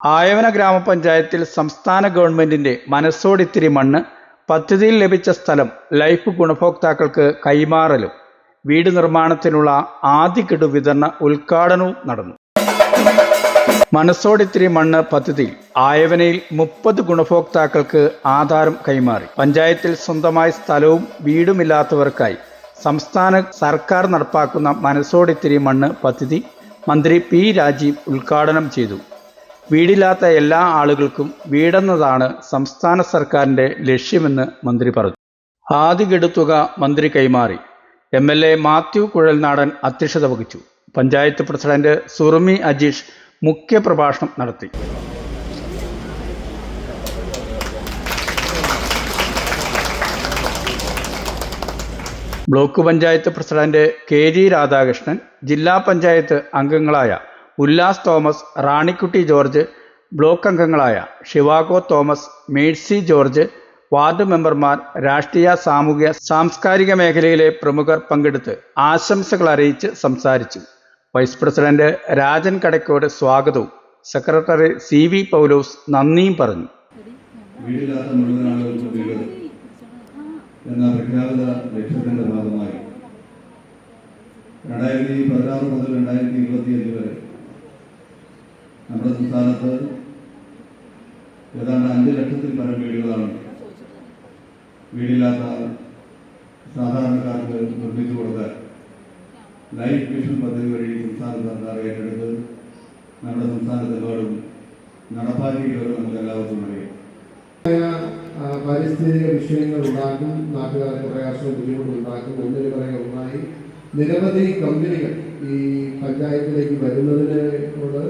ആയവന ഗ്രാമപഞ്ചായത്തിൽ സംസ്ഥാന ഗവൺമെന്റിന്റെ മനസ്സോടിത്തിരി മണ്ണ് പദ്ധതിയിൽ ലഭിച്ച സ്ഥലം ലൈഫ് ഗുണഭോക്താക്കൾക്ക് കൈമാറലും. വീട് നിർമ്മാണത്തിനുള്ള ആദ്യ ഗഡു വിതരണ ഉദ്ഘാടനവും നടന്നു. മനസ്സോടിത്തിരി മണ്ണ് പദ്ധതിയിൽ ആയവനയിൽ മുപ്പത് ഗുണഭോക്താക്കൾക്ക് ആധാരം കൈമാറി. പഞ്ചായത്തിൽ സ്വന്തമായി സ്ഥലവും വീടുമില്ലാത്തവർക്കായി സംസ്ഥാന സർക്കാർ നടപ്പാക്കുന്ന മനസ്സോടിത്തിരി മണ്ണ് പദ്ധതി മന്ത്രി പി രാജീവ് ഉദ്ഘാടനം ചെയ്തു. വീടില്ലാത്ത എല്ലാ ആളുകൾക്കും വീടെന്നതാണ് സംസ്ഥാന സർക്കാരിന്റെ ലക്ഷ്യമെന്ന് മന്ത്രി പറഞ്ഞു. ആദ്യ ഗഡുത്തുക മന്ത്രി കൈമാറി. M L A Mathew Kuzhalnadan അധ്യക്ഷത വഹിച്ചു. പഞ്ചായത്ത് പ്രസിഡന്റ് സുറുമി അജീഷ് മുഖ്യപ്രഭാഷണം നടത്തി. Block panchayat president K G Radhakrishnan ജില്ലാ പഞ്ചായത്ത് അംഗങ്ങളായ Ullas Thomas Ranikutty George block അംഗങ്ങളായ Zhivago Thomas Mercy George ward മെമ്പർമാർ രാഷ്ട്രീയ സാമൂഹ്യ സാംസ്കാരിക മേഖലയിലെ പ്രമുഖർ പങ്കെടുത്ത് ആശംസകൾ അറിയിച്ച് സംസാരിച്ചു. വൈസ് പ്രസിഡന്റ് രാജൻ കടക്കോട് സ്വാഗതവും സെക്രട്ടറി സി വി പൗലോസ് നന്ദിയും പറഞ്ഞു. എന്ന പ്രഖ്യാപിത ലക്ഷ്യത്തിന്റെ ഭാഗമായി. രണ്ടായിരത്തി പതിനാറ് മുതൽ രണ്ടായിരത്തി ഇരുപത്തിയഞ്ച് വരെ സംസ്ഥാനത്ത് ഏതാണ്ട് അഞ്ച് ലക്ഷത്തിൽ പരം വീടുകളാണ് വീടില്ലാത്ത സാധാരണക്കാർക്ക് നിർമ്മിച്ചു കൊടുക്കാൻ ലൈഫ് മിഷൻ പദ്ധതി വഴി സംസ്ഥാന സർക്കാർ ഏറ്റെടുത്ത് നമ്മുടെ സംസ്ഥാനത്തെല്ലാവരും നടപ്പാക്കിയിട്ടുള്ളത് നമുക്ക് എല്ലാവർക്കും അറിയാം. പാരിസ്ഥിതിക വിഷയങ്ങൾ ഉണ്ടാക്കും നാട്ടുകാർക്ക് പ്രയാസവും ബുദ്ധിമുട്ടും ഉണ്ടാക്കും ഒന്നിന് പറയുക ഒന്നായി. നിരവധി കമ്പനികൾ ഈ പഞ്ചായത്തിലേക്ക് വരുന്നതിനെ കൊണ്ട്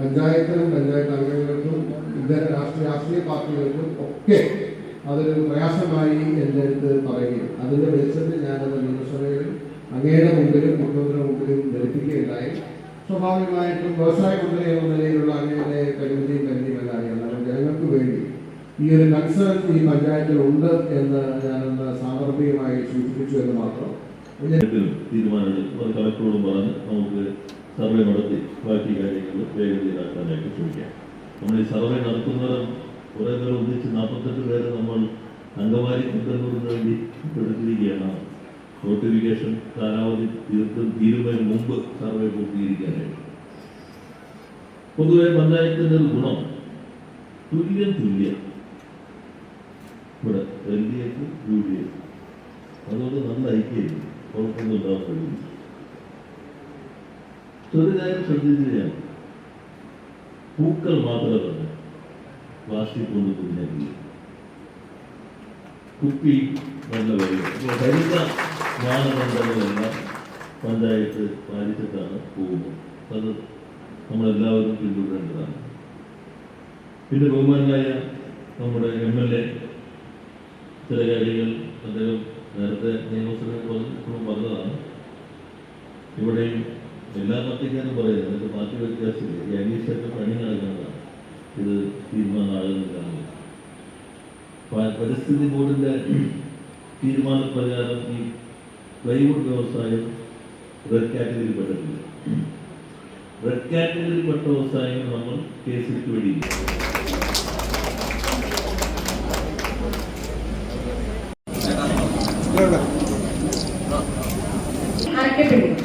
പഞ്ചായത്തിനും പഞ്ചായത്ത് അംഗങ്ങൾക്കും ഇതര രാഷ്ട്രീയ രാഷ്ട്രീയ പാർട്ടികൾക്കും ഒക്കെ അതൊരു പ്രയാസമായി എന്റെ അടുത്ത് പറയുകയും അതിന്റെ വെളിച്ചത്തിൽ ഞാനത് നിയമസഭയിൽ അങ്ങയുടെ മുമ്പിലും മുഖ്യമന്ത്രിയുടെ മുമ്പിലും ധരിപ്പിക്കുകയുണ്ടായി. സ്വാഭാവികമായിട്ടും വ്യവസായ മന്ത്രി എന്ന നിലയിലുള്ള അങ്ങയുടെ പരിമിതിയും പരിധിയുമെല്ലാം അറിയാം. ജനങ്ങൾക്ക് വേണ്ടി ഈ ഒരു കൺസേൺ ഈ പഞ്ചായത്തിൽ ഉണ്ട് എന്ന് ഞാനൊന്ന് സാന്ദർഭികമായി സൂചിപ്പിച്ചു എന്ന് മാത്രം. തീരുമാനങ്ങൾ കളക്ടറോടും പറഞ്ഞ് നമുക്ക് സർവേ നടത്തി ബാക്കി കാര്യങ്ങൾ വേഗതയിലാക്കാനായിട്ട് ശ്രമിക്കാം. നമ്മൾ ഈ സർവേ നടത്തുന്നവരും കുറേ പേർ ഒന്നിച്ച് നാൽപ്പത്തെട്ട് പേരെ നമ്മൾ അംഗമാരി കൊണ്ടുവരുന്നതിന് വേണ്ടി എടുത്തിരിക്കുകയാണ് നോട്ടിഫിക്കേഷൻ കാലാവധി തീർത്തും തീരുന്നതിന് മുമ്പ് സർവേ പൂർത്തീകരിക്കാനായിട്ട്. പൊതുവെ പഞ്ചായത്തിന്റെ ഒരു ഗുണം തുല്യം തുല്യം. ഇവിടെ L D F U D F അതുകൊണ്ട് നല്ല ഐക്യം കുഴപ്പമൊന്നും ഉണ്ടാകാൻ കഴിയില്ല ഒരു കാര്യം ശ്രദ്ധിക്കുകയാണ് പൂക്കൾ മാത്രമല്ല പ്ലാസ്റ്റിക് കൊണ്ട് കുഞ്ഞാക്കി കുപ്പി നല്ല വരും മാനദണ്ഡങ്ങളെല്ലാം പഞ്ചായത്ത് പാലിച്ചിട്ടാണ് പോകുന്നത്. അത് നമ്മളെല്ലാവരും പിന്തുടരേണ്ടതാണ്. പിന്നെ ബഹുമാനായ നമ്മുടെ എം എൽ എ ചില കാര്യങ്ങൾ അദ്ദേഹം നേരത്തെ നിയമസഭയിൽ പറഞ്ഞതാണ്. ഇവിടെയും എല്ലാ പാർട്ടിക്കാരും പറയുന്നത് അതിന്റെ പാർട്ടി വ്യത്യാസമില്ല. ഈ അനീഷൊക്കെ പണി നടക്കുന്നതാണ്. ഇത് തീരുമാനമാകുന്നില്ല പരിസ്ഥിതി ബോർഡിന്റെ തീരുമാനപ്രകാരം ഈ പ്ലൈവുഡ് വ്യവസായം റെഡ് കാറ്റഗറിയിൽ പെട്ടിട്ടില്ല റെഡ് കാറ്റഗറിയിൽ പെട്ട വ്യവസായങ്ങൾ നമ്മൾ കേസിലേക്ക് വേണ്ടിയില്ല അറക്കപ്പെടും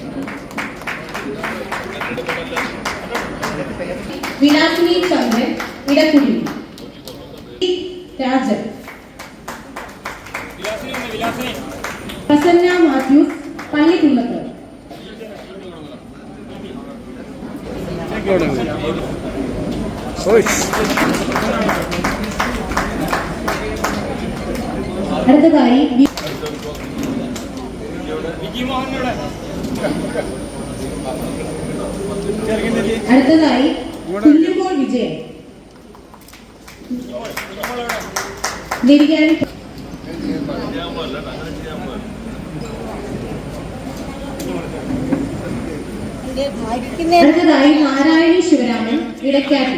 ഇടക്കുടി രാജൻ. പ്രസന്ന മാത്യൂസ് പള്ളിക്കുന്നത്ത് അടുത്തതായി അടുത്തതായി കുഞ്ഞുമോൾ വിജയൻ. അടുത്തതായി നാരായണി ശിവരാമൻ ഇടക്കാരി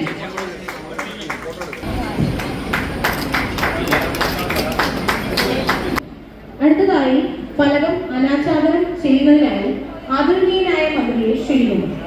അടുത്തതായി ഫലകം അനാച്ഛാദനം ചെയ്യുന്നതിനായി ആദരണീയനായ മന്ത്രിയെ ക്ഷണിക്കുന്നു